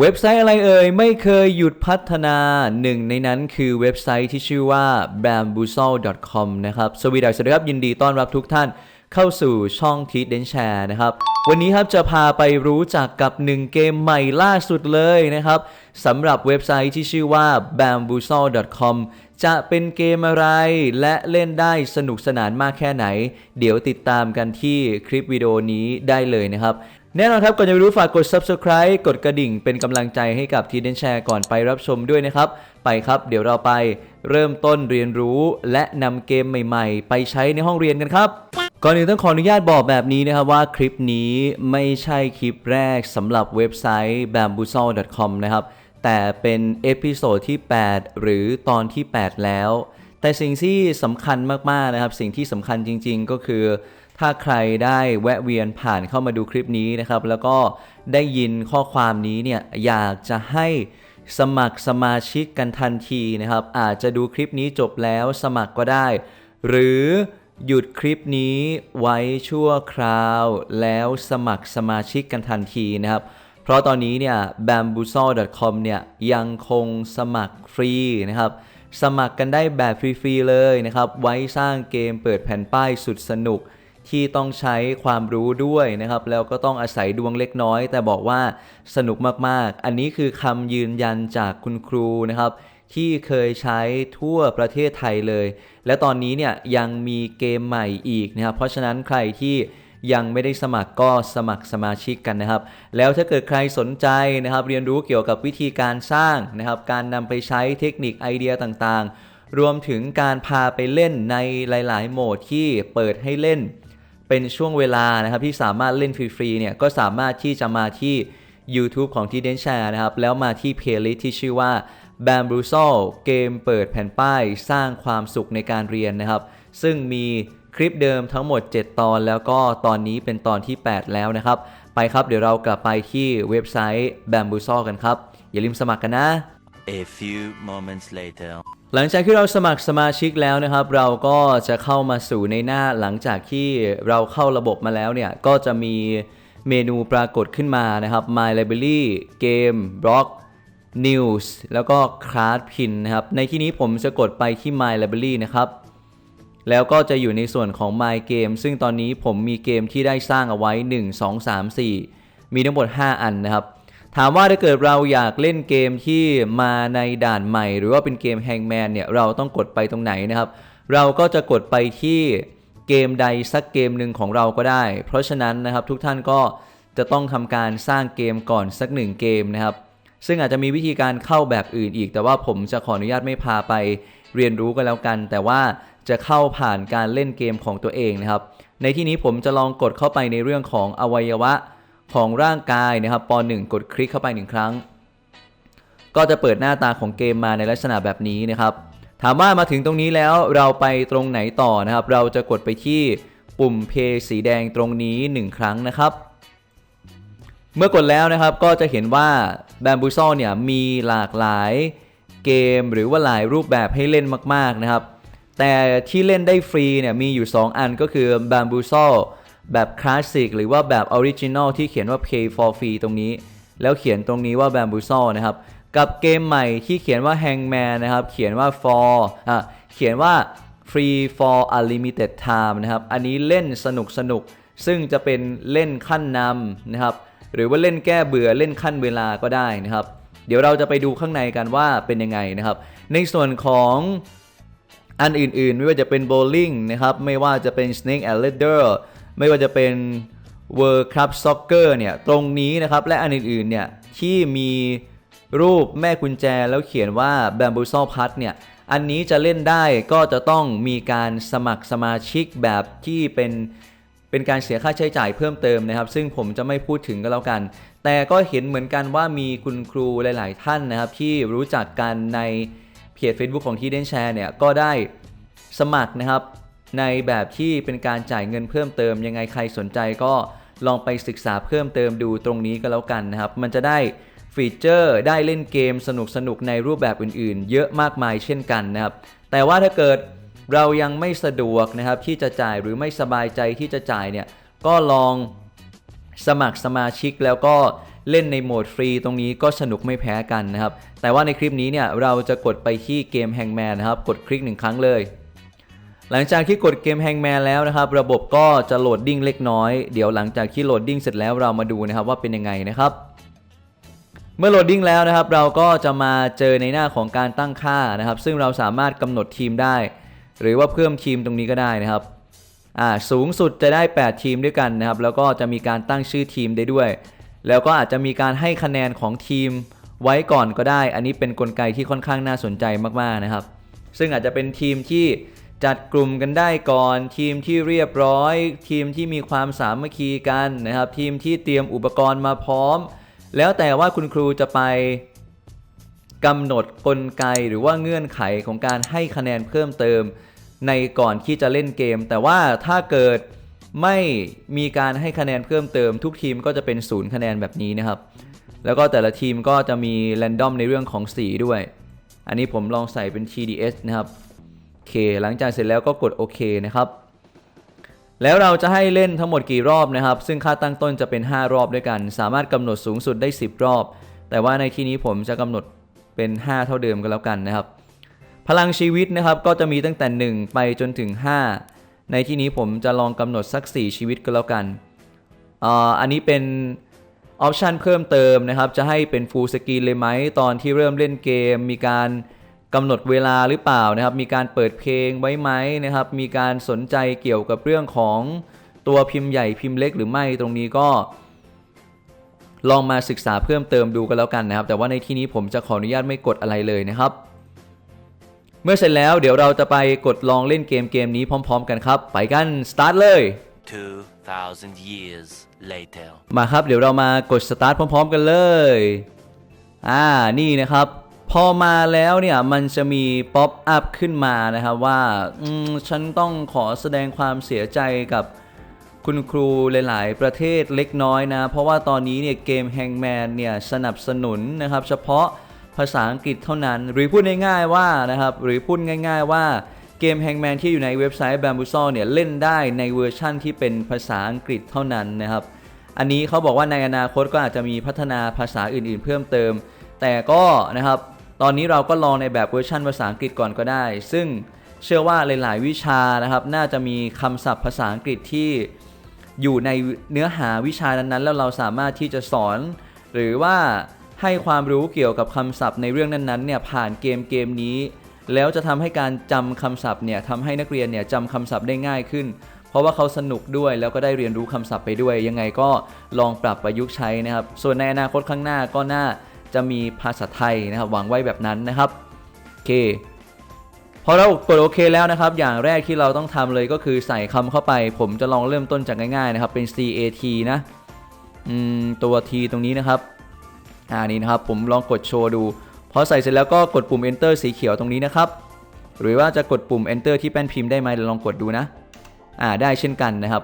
เว็บไซต์อะไรเอ่ย ไม่เคยหยุดพัฒนาหนึ่งในนั้นคือเว็บไซต์ที่ชื่อว่า bamboozle.com นะครับสวีดัสสวัสดีครับยินดีต้อนรับทุกท่านเข้าสู่ช่องทีเดนแชร์นะครับ วันนี้ครับจะพาไปรู้จักกับหนึ่งเกมใหม่ล่าสุดเลยนะครับสำหรับเว็บไซต์ที่ชื่อว่า bamboozle.com จะเป็นเกมอะไรและเล่นได้สนุกสนานมากแค่ไหน เดี๋ยวติดตามกันที่คลิปวิดีโอนี้ได้เลยนะครับ แน่นอนครับก่อนจะไปรู้ฝากกด subscribe กดกระดิ่งเป็นกำลังใจให้กับทีเดนแชร์ก่อนไปรับชมด้วยนะครับ ไปครับ เดี๋ยวเราไปเริ่มต้นเรียนรู้และนำเกมใหม่ๆ ไปใช้ในห้องเรียนกันครับ ก่อนอื่นต้องขออนุญาตบอกแบบนี้นะครับว่าคลิปนี้ไม่ใช่คลิปแรกสำหรับเว็บไซต์ bamboozle.com นะครับ แต่เป็นเอพิโซดที่ 8 หรือตอนที่ 8 แล้ว แต่สิ่งที่สำคัญมากๆนะครับ สิ่งที่สำคัญจริง ๆ ก็คือ ถ้าใครได้แวะเวียนผ่านเข้ามาดูคลิปนี้นะครับ แล้วก็ได้ยินข้อความนี้เนี่ยอยากจะให้สมัครสมาชิกกันทันทีนะครับ อาจจะดูคลิปนี้จบแล้วสมัครก็ได้ หรือหยุดคลิปนี้ไว้ชั่วคราว แล้วสมัครสมาชิกกันทันทีนะครับ เพราะตอนนี้เนี่ย bamboozle.com เนี่ยยังคงสมัครฟรีนะครับ สมัครกันได้แบบฟรีๆเลยนะครับ ไว้สร้างเกมเปิดแผ่นป้ายสุดสนุก ที่ต้องใช้ความรู้ด้วยนะครับ แล้วก็ต้องอาศัยดวงเล็กน้อย แต่บอกว่าสนุกมากๆ อันนี้คือคำยืนยันจากคุณครูนะครับ ที่เคยใช้ทั่วประเทศไทยเลย และตอนนี้เนี่ยยังมีเกมใหม่อีกนะครับ เพราะฉะนั้นใครที่ยังไม่ได้สมัครก็สมัครสมาชิกกันนะครับ แล้วถ้าเกิดใครสนใจนะครับ เรียนรู้เกี่ยวกับวิธีการสร้างนะครับ การนำไปใช้เทคนิคไอเดียต่างๆ รวมถึงการพาไปเล่นในหลาย ๆ โหมดที่เปิดให้เล่น เป็นช่วงเวลานะครับที่สามารถเล่นฟรีๆเนี่ยก็สามารถที่จะมาที่ YouTube ของทีเดนแชร์นะครับ แล้วมาที่เพลย์ลิสที่ชื่อว่า Bamboozle เกมเปิดแผ่นป้ายสร้างความสุขในการเรียนนะครับ ซึ่งมีคลิปเดิมทั้งหมด 7 ตอน แล้วก็ตอนนี้เป็นตอนที่ 8 แล้วนะครับ ไปครับเดี๋ยวเรากลับไปที่เว็บไซต์ Bamboozle กันครับ อย่าลืมสมัครกันนะ A few moments later. หลังจากที่เราสมัครสมาชิกแล้วนะครับ เราก็จะเข้ามาสู่ในหน้าหลังจากที่เราเข้าระบบมาแล้วเนี่ย ก็จะมีเมนูปรากฏขึ้นมานะครับ My Library Game Block News แล้วก็ Card Pin นะครับ ในที่นี้ผมจะกดไปที่ My Library นะครับ แล้วก็จะอยู่ในส่วนของ My Game ซึ่งตอนนี้ผมมีเกมที่ได้สร้างเอาไว้ 1 2 3 4 มีทั้งหมด 5 อันนะครับ ถามว่าถ้าเกิดเราอยากเล่นเกมที่มาในด่านใหม่ หรือว่าเป็นเกมแฮงแมนเนี่ยเราต้องกดไปตรงไหนนะครับ เราก็จะกดไปที่เกมใดสักเกมหนึ่งของเราก็ได้ เพราะฉะนั้นนะครับทุกท่านก็จะต้องทำการสร้างเกมก่อนสักหนึ่งเกมนะครับ ซึ่งอาจจะมีวิธีการเข้าแบบอื่นอีก แต่ว่าผมจะขออนุญาตไม่พาไปเรียนรู้กันแล้วกัน แต่ว่าจะเข้าผ่านการเล่นเกมของตัวเองนะครับ ในที่นี้ผมจะลองกดเข้าไปในเรื่องของอวัยวะ ของร่างกายนะครับป .1 กดคลิกเข้าไปหนึ่งครั้ง ก็จะเปิดหน้าตาของเกมมาในลักษณะแบบนี้นะครับ ถามว่ามาถึงตรงนี้แล้วเราไปตรงไหนต่อนะครับ เราจะกดไปที่ปุ่มเพย์สีแดงตรงนี้ 1 ครั้งนะครับ เมื่อกดแล้วนะครับก็จะเห็นว่า b a m b o o z l เนี่ยมีหลากหลายเกมหรือว่าหลายรูปแบบให้เล่นมาก ๆนะครับ แต่ที่เล่นได้ฟรีเนี่ยมีอยู่ 2 อันก็คือ b a m b o o z l e แบบคลาสสิกหรือว่าแบบออริจินอลที่เขียนว่า Pay for Free ตรงนี้ แล้วเขียนตรงนี้ว่า b a m b o o z l e นะครับ กับเกมใหม่ที่เขียนว่า Hangman นะครับ เขียนว่า for อะเขียนว่า free for unlimited time นะครับ อันนี้เล่นสนุกสนุก ซึ่งจะเป็นเล่นขั้นนำนะครับ หรือว่าเล่นแก้เบื่อเล่นขั้นเวลาก็ได้นะครับ เดี๋ยวเราจะไปดูข้างในกันว่าเป็นยังไงนะครับ ในส่วนของอันอื่นๆ ไม่ว่าจะเป็นโบลิ่งนะครับ ไม่ว่าจะเป็น Snake and Ladder ไม่ว่าจะเป็น World Cup Soccer เนี่ยตรงนี้นะครับและอันอื่นๆเนี่ยที่มีรูปแม่กุญแจแล้วเขียนว่า Bamboozle Plus เนี่ยอันนี้จะเล่นได้ก็จะต้องมีการสมัครสมาชิกแบบที่เป็นเป็นการเสียค่าใช้จ่ายเพิ่มเติมนะครับ ซึ่งผมจะไม่พูดถึงก็แล้วกัน แต่ก็เห็นเหมือนกันว่ามีคุณครูหลาย ๆ ท่านนะครับ ที่รู้จักกันในเพจ Facebook ของที่เดนแชร์เนี่ยก็ได้สมัครนะครับ ในแบบที่เป็นการจ่ายเงินเพิ่มเติม ยังไงใครสนใจก็ลองไปศึกษาเพิ่มเติมดูตรงนี้ก็แล้วกันนะครับ มันจะได้ฟีเจอร์ได้เล่นเกมสนุกๆในรูปแบบอื่นๆ เยอะมากมายเช่นกันนะครับ แต่ว่าถ้าเกิดเรายังไม่สะดวกนะครับที่จะจ่ายหรือไม่สบายใจที่จะจ่ายเนี่ยก็ลองสมัครสมาชิกแล้วก็เล่นในโหมดฟรีตรงนี้ก็สนุกไม่แพ้กันนะครับ แต่ว่าในคลิปนี้เนี่ยเราจะกดไปที่เกมแฮงแมนนะครับ กดคลิกหนึ่งครั้งเลย หลังจากที่กดเกมแฮงแมนแล้วนะครับระบบก็จะโหลดดิ้งเล็กน้อย เดี๋ยวหลังจากที่โหลดดิ้งเสร็จแล้วเรามาดูนะครับว่าเป็นยังไงนะครับเมื่อโหลดดิ้งแล้วนะครับเราก็จะมาเจอในหน้าของการตั้งค่านะครับ ซึ่งเราสามารถกำหนดทีมได้ หรือว่าเพิ่มทีมตรงนี้ก็ได้นะครับอ่าสูงสุดจะได้ 8 ทีมด้วยกันนะครับ แล้วก็จะมีการตั้งชื่อทีมได้ด้วย แล้วก็อาจจะมีการให้คะแนนของทีมไว้ก่อนก็ได้ อันนี้เป็นนกลไกที่ค่อนข้างน่าสนใจมากๆนะครับ ซึ่งอาจจะเป็นทีมที่ จัดกลุ่มกันได้ก่อน ทีมที่เรียบร้อย ทีมที่มีความสามัคคีกันนะครับ ทีมที่เตรียมอุปกรณ์มาพร้อม แล้วแต่ว่าคุณครูจะไปกำหนดกลไกหรือว่าเงื่อนไขของการให้คะแนนเพิ่มเติมในก่อนที่จะเล่นเกม แต่ว่าถ้าเกิดไม่มีการให้คะแนนเพิ่มเติม ทุกทีมก็จะเป็นศูนย์คะแนนแบบนี้นะครับ แล้วก็แต่ละทีมก็จะมีแรนดอมในเรื่องของสีด้วย อันนี้ผมลองใส่เป็น TDS นะครับ เค หลังจากเสร็จแล้วก็กดโอเคนะครับ แล้วเราจะให้เล่นทั้งหมดกี่รอบนะครับ ซึ่งค่าตั้งต้นจะเป็น 5 รอบด้วยกัน สามารถกำหนดสูงสุดได้ 10 รอบ แต่ว่าในที่นี้ผมจะกำหนดเป็น 5 เท่าเดิมก็แล้วกันนะครับ พลังชีวิตนะครับก็จะมีตั้งแต่ 1 ไปจนถึง 5 ในที่นี้ผมจะลองกำหนดสัก 4 ชีวิตก็แล้วกันอ่าอันนี้เป็นออปชันเพิ่มเติมนะครับ จะให้เป็น Full Screen เลยไหมตอนที่เริ่มเล่นเกม มีการ กำหนดเวลาหรือเปล่านะครับ มีการเปิดเพลงไว้ไหมนะครับ มีการสนใจเกี่ยวกับเรื่องของตัวพิมพ์ใหญ่พิมพ์เล็กหรือไม่ตรงนี้ก็ ลองมาศึกษาเพิ่มเติมดูกันแล้วกันนะครับ แต่ว่าในที่นี้ผมจะขออนุญาตไม่กดอะไรเลยนะครับ เมื่อเสร็จแล้วเดี๋ยวเราจะไปกดลองเล่นเกมเกมนี้พร้อม ๆ กันครับ ไปกันสตาร์ทเลย2,000 years later. มาครับเดี๋ยวเรามากดสตาร์ทพร้อม ๆ กันเลย อ่านี่นะครับ พอมาแล้วเนี่ยมันจะมีป๊อปอัพขึ้นมานะครับว่าฉันต้องขอแสดงความเสียใจกับคุณครูหลาย ๆ ประเทศเล็กน้อยนะ เพราะว่าตอนนี้เนี่ยเกม Hangman เนี่ยสนับสนุนนะครับ เฉพาะภาษาอังกฤษเท่านั้น หรือพูดง่าย ๆ ว่านะครับ หรือพูดง่าย ๆ ว่าเกม Hangman ที่อยู่ในเว็บไซต์ Bamboozle เนี่ยเล่นได้ในเวอร์ชั่นที่เป็นภาษาอังกฤษเท่านั้นนะครับ อันนี้เขาบอกว่าในอนาคตก็อาจจะมีพัฒนาภาษาอื่น ๆ เพิ่มเติม แต่ก็นะครับ ตอนนี้เราก็ลองในแบบเวอร์ชันภาษาอังกฤษก่อนก็ได้ ซึ่งเชื่อว่าหลาย ๆ วิชานะครับ น่าจะมีคำศัพท์ภาษาอังกฤษที่อยู่ในเนื้อหาวิชานั้น ๆ แล้วเราสามารถที่จะสอน หรือว่าให้ความรู้เกี่ยวกับคำศัพท์ในเรื่องนั้น ๆ เนี่ยผ่านเกมเกมนี้ แล้วจะทำให้การจำคำศัพท์เนี่ยทำให้นักเรียนเนี่ยจำคำศัพท์ได้ง่ายขึ้น เพราะว่าเขาสนุกด้วยแล้วก็ได้เรียนรู้คำศัพท์ไปด้วย ยังไงก็ลองปรับประยุกต์ใช้นะครับ ส่วนในอนาคตข้างหน้าก็น่า จะมีภาษาไทยนะครับหวังไว้แบบนั้นนะครับโอเคพอเรากดโอเคแล้วนะครับ อย่างแรกที่เราต้องทำเลยก็คือใส่คำเข้าไป ผมจะลองเริ่มต้นจากง่ายๆนะครับ เป็น CAT นะตัว T ตรงนี้นะครับอ่านี่นะครับผมลองกดโชว์ดูพอใส่เสร็จแล้วก็กดปุ่ม enter สีเขียวตรงนี้นะครับ หรือว่าจะกดปุ่ม enter ที่แป้นพิมพ์ได้ไหมลองกดดูนะอ่าได้เช่นกันนะครับ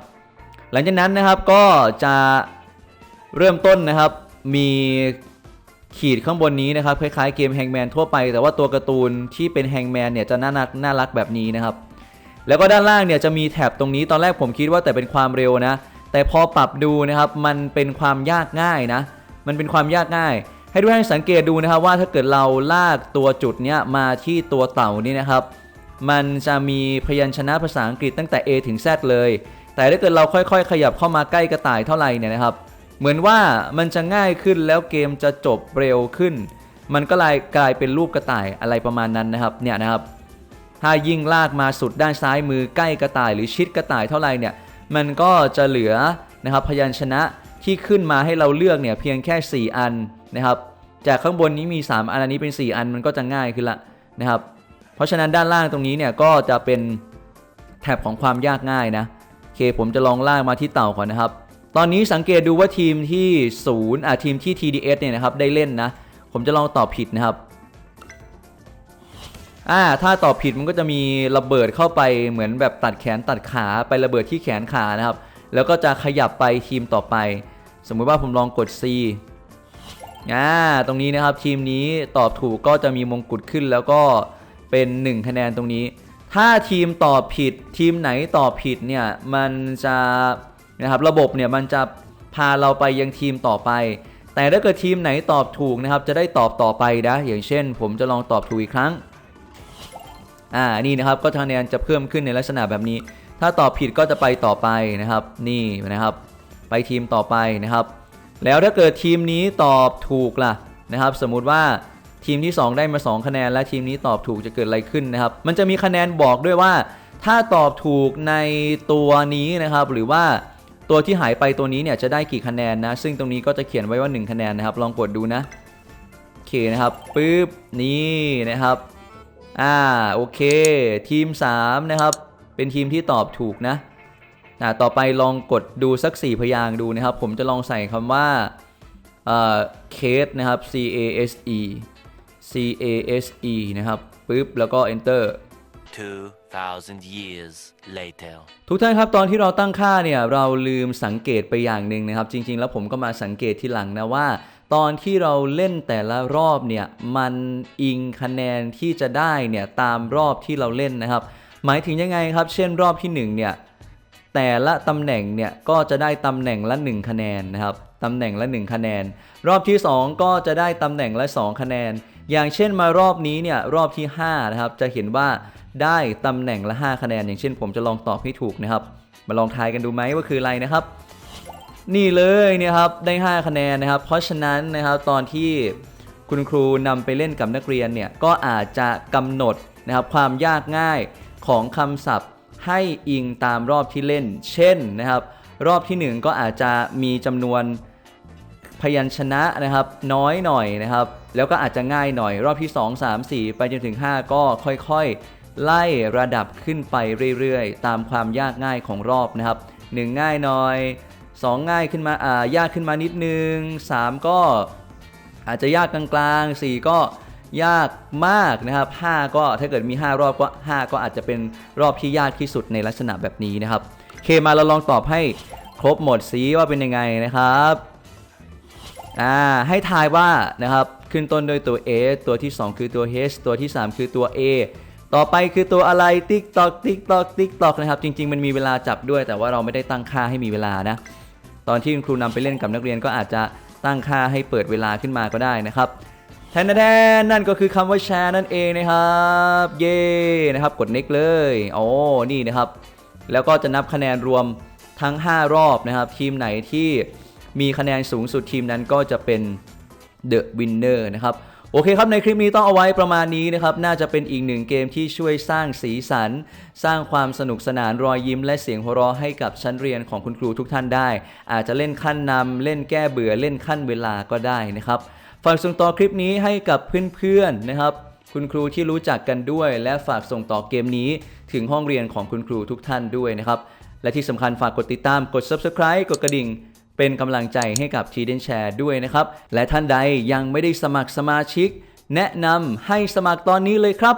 หลังจากนั้นนะครับก็จะเริ่มต้นนะครับมี ขีดข้างบนนี้นะครับคล้ายๆเกมแฮงแมนทั่วไป แต่ว่าตัวการ์ตูนที่เป็นแฮงแมนเนี่ยจะน่ารักน่ารักแบบนี้นะครับ แล้วก็ด้านล่างเนี่ยจะมีแถบตรงนี้ตอนแรกผมคิดว่าแต่เป็นความเร็วนะ แต่พอปรับดูนะครับมันเป็นความยากง่ายนะ มันเป็นความยากง่าย ให้ทุกท่านสังเกตดูนะครับว่าถ้าเกิดเราลากตัวจุดเนี้ยมาที่ตัวเต่านี่นะครับ มันจะมีพยัญชนะภาษาอังกฤษตั้งแต่ A ถึง Z เลย แต่ถ้าเกิดเราค่อย ๆ ขยับเข้ามาใกล้กระต่ายเท่าไหร่เนี่ยนะครับ เหมือนว่ามันจะง่ายขึ้นแล้วเกมจะจบเร็วขึ้น มันก็เลยกลายเป็นรูปกระต่ายอะไรประมาณนั้นนะครับเนี่ยนะครับถ้ายิ่งลากมาสุดด้านซ้ายมือใกล้กระต่ายหรือชิดกระต่ายเท่าไหร่เนี่ยมันก็จะเหลือนะครับพยัญชนะที่ขึ้นมาให้เราเลือกเนี่ยเพียงแค่ 4 อันนะครับ จากข้างบนนี้มี 3 อันอันนี้เป็น 4 อันมันก็จะง่ายขึ้นละนะครับ เพราะฉะนั้นด้านล่างตรงนี้เนี่ยก็จะเป็นแถบของความยากง่ายนะโอเคผมจะลองลากมาที่เต่าก่อนนะครับ ตอนนี้สังเกตดูว่าทีมที่0อะทีมที่ TDS เนี่ยนะครับได้เล่นนะ ผมจะลองตอบผิดนะครับอ่าถ้าตอบผิดมันก็จะมีระเบิดเข้าไปเหมือนแบบตัดแขนตัดขาไประเบิดที่แขนขานะครับ แล้วก็จะขยับไปทีมต่อไป สมมุติว่าผมลองกด C อ่าตรงนี้นะครับทีมนี้ตอบถูกก็จะมีมงกุฎขึ้นแล้วก็เป็น 1 คะแนนตรงนี้ ถ้าทีมตอบผิดทีมไหนตอบผิดเนี่ยมันจะ นะครับระบบเนี่ยมันจะพาเราไปยังทีมต่อไป แต่ถ้าเกิดทีมไหนตอบถูกนะครับจะได้ตอบต่อไปนะอย่างเช่น ผมจะลองตอบถูกอีกครั้งอ่านี่นะครับก็คะแนนจะเพิ่มขึ้นในลักษณะแบบนี้ ถ้าตอบผิดก็จะไปต่อไปนะครับ นี่นะครับ ไปทีมต่อไปนะครับ แล้วถ้าเกิดทีมนี้ตอบถูกล่ะนะครับ สมมุติว่าทีมที่ 2 ได้มา 2 คะแนน และทีมนี้ตอบถูกจะเกิดอะไรขึ้นนะครับ มันจะมีคะแนนบอกด้วยว่า ถ้าตอบถูกในตัวนี้นะครับ หรือว่า ตัวที่หายไปตัวนี้เนี่ยจะได้กี่คะแนนนะ ซึ่งตรงนี้ก็จะเขียนไว้ว่า 1 คะแนนนะครับ ลองกดดูนะโอเคนะครับปึ๊บนี่นะครับอ่าโอเค ทีม 3 นะครับ เป็นทีมที่ตอบถูกนะอ่าต่อไปลองกดดูสัก 4 พยางดูนะครับ ผมจะลองใส่คำว่าเอ่อ case นะครับ C A S E C A S E นะครับปึ๊บแล้วก็ enter 2,000 years later. ทุกท่านครับตอนที่เราตั้งค่าเนี่ยเราลืมสังเกตไปอย่างหนึ่งนะครับ จริง ๆ แล้วผมก็มาสังเกตทีหลังนะว่า ตอนที่เราเล่นแต่ละรอบเนี่ยมันอิงคะแนนที่จะได้เนี่ยตามรอบที่เราเล่นนะครับ หมายถึงยังไงครับ เช่นรอบที่หนึ่งเนี่ยแต่ละตำแหน่งเนี่ยก็จะได้ตำแหน่งละ 1 คะแนนนะครับตำแหน่งละ 1 คะแนน รอบที่ 2 ก็จะได้ตำแหน่งละ 2 คะแนน อย่างเช่นมารอบนี้เนี่ยรอบที่5นะครับจะเห็นว่า ได้ตำแหน่งละ 5 คะแนน อย่างเช่นผมจะลองตอบให้ถูกนะครับ มาลองทายกันดูไหมว่าคืออะไรนะครับ นี่เลยเนี่ยครับได้ 5 คะแนนนะครับ เพราะฉะนั้นนะครับตอนที่คุณครูนำไปเล่นกับนักเรียนเนี่ยก็อาจจะกำหนดนะครับความยากง่ายของคำศัพท์ให้อิงตามรอบที่เล่น เช่นนะครับ รอบที่ 1 ก็อาจจะมีจำนวนพยัญชนะนะครับน้อยหน่อยนะครับ แล้วก็อาจจะง่ายหน่อย รอบที่ 2 3 4 ไปจนถึง 5 ก็ค่อยๆ ไล่ระดับขึ้นไปเรื่อยๆ ตามความยากง่ายของรอบนะครับ 1 ง่ายหน่อย 2 ง่ายขึ้นมาอ่ายากขึ้นมานิดนึง 3 ก็อาจจะยากกลางๆ 4 ก็ยากมากนะครับ 5 ก็ถ้าเกิดมี 5 รอบก็ 5 ก็อาจจะเป็นรอบที่ยากที่สุดในลักษณะแบบนี้นะครับเคมาเราลองตอบให้ครบหมดสีว่าเป็นยังไงนะครับอ่าให้ทายว่านะครับขึ้นต้นด้วยตัว A ตัวที่ 2 คือตัว H ตัวที่ 3 คือตัว A ต่อไปคือตัวอะไรติ๊กตอกติ๊กตอกติ๊กตอกนะครับ จริง ๆ มันมีเวลาจับด้วย แต่ว่าเราไม่ได้ตั้งค่าให้มีเวลานะ ตอนที่คุณครูนำไปเล่นกับนักเรียนก็อาจจะตั้งค่าให้เปิดเวลาขึ้นมาก็ได้นะครับแทนแทนนั่นก็คือคำว่าแชร์นั่นเองนะครับ เย่นะครับกด next เลยโอ้นี่นะครับ แล้วก็จะนับคะแนนรวมทั้ง 5 รอบนะครับ ทีมไหนที่มีคะแนนสูงสุดทีมนั้นก็จะเป็น The Winner นะครับ โอเคครับในคลิปนี้ต้องเอาไว้ประมาณนี้นะครับ น่าจะเป็นอีกหนึ่งเกมที่ช่วยสร้างสีสัน สร้างความสนุกสนานรอยยิ้มและเสียงหัวเราะให้กับชั้นเรียนของคุณครูทุกท่านได้ อาจจะเล่นขั้นนำเล่นแก้เบื่อเล่นขั้นเวลาก็ได้นะครับฝากส่งต่อคลิปนี้ให้กับเพื่อนๆนะครับ คุณครูที่รู้จักกันด้วย และฝากส่งต่อเกมนี้ถึงห้องเรียนของคุณครูทุกท่านด้วยนะครับและที่สำคัญฝากกดติดตามกด subscribe กดกระดิ่ง เป็นกำลังใจให้กับ t ีเดนแชร์ด้วยนะครับ และท่านใดยังไม่ได้สมัครสมาชิก แนะนำให้สมัครตอนนี้เลยครับ